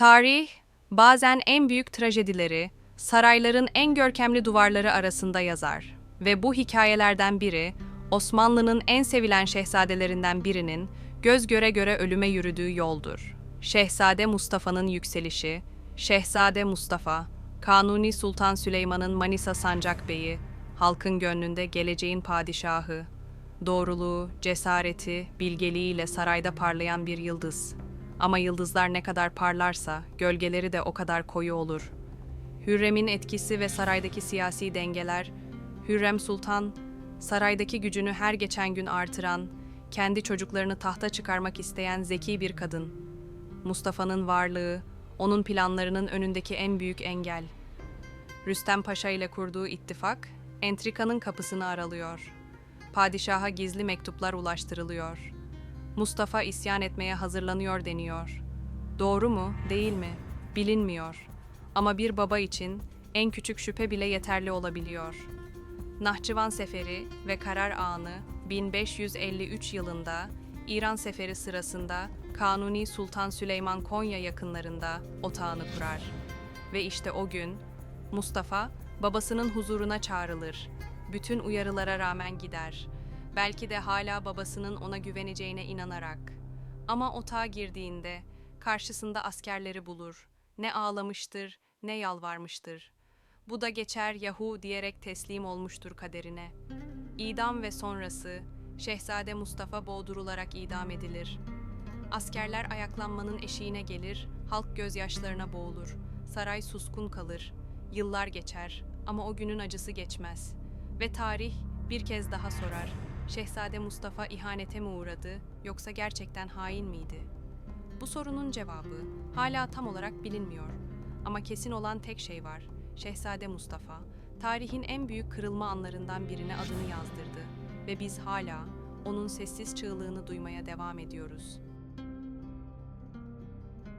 Tarih, bazen en büyük trajedileri, sarayların en görkemli duvarları arasında yazar. Ve bu hikayelerden biri, Osmanlı'nın en sevilen şehzadelerinden birinin göz göre göre ölüme yürüdüğü yoldur. Şehzade Mustafa'nın yükselişi, Şehzade Mustafa, Kanuni Sultan Süleyman'ın Manisa Sancak Bey'i, halkın gönlünde geleceğin padişahı, doğruluğu, cesareti, bilgeliğiyle sarayda parlayan bir yıldız. Ama yıldızlar ne kadar parlarsa, gölgeleri de o kadar koyu olur. Hürrem'in etkisi ve saraydaki siyasi dengeler, Hürrem Sultan, saraydaki gücünü her geçen gün artıran, kendi çocuklarını tahta çıkarmak isteyen zeki bir kadın. Mustafa'nın varlığı, onun planlarının önündeki en büyük engel. Rüstem Paşa ile kurduğu ittifak, entrikanın kapısını aralıyor. Padişaha gizli mektuplar ulaştırılıyor. Mustafa isyan etmeye hazırlanıyor deniyor. Doğru mu, değil mi? Bilinmiyor. Ama bir baba için en küçük şüphe bile yeterli olabiliyor. Nahçıvan Seferi ve karar anı 1553 yılında İran Seferi sırasında Kanuni Sultan Süleyman Konya yakınlarında otağını kurar. Ve işte o gün Mustafa babasının huzuruna çağrılır. Bütün uyarılara rağmen gider. Belki de hala babasının ona güveneceğine inanarak. Ama otağa girdiğinde karşısında askerleri bulur. Ne ağlamıştır, ne yalvarmıştır. Bu da geçer yahu diyerek teslim olmuştur kaderine. İdam ve sonrası Şehzade Mustafa boğdurularak idam edilir. Askerler ayaklanmanın eşiğine gelir, halk gözyaşlarına boğulur. Saray suskun kalır. Yıllar geçer ama o günün acısı geçmez. Ve tarih bir kez daha sorar. Şehzade Mustafa ihanete mi uğradı yoksa gerçekten hain miydi? Bu sorunun cevabı hala tam olarak bilinmiyor. Ama kesin olan tek şey var. Şehzade Mustafa, tarihin en büyük kırılma anlarından birine adını yazdırdı ve biz hala onun sessiz çığlığını duymaya devam ediyoruz.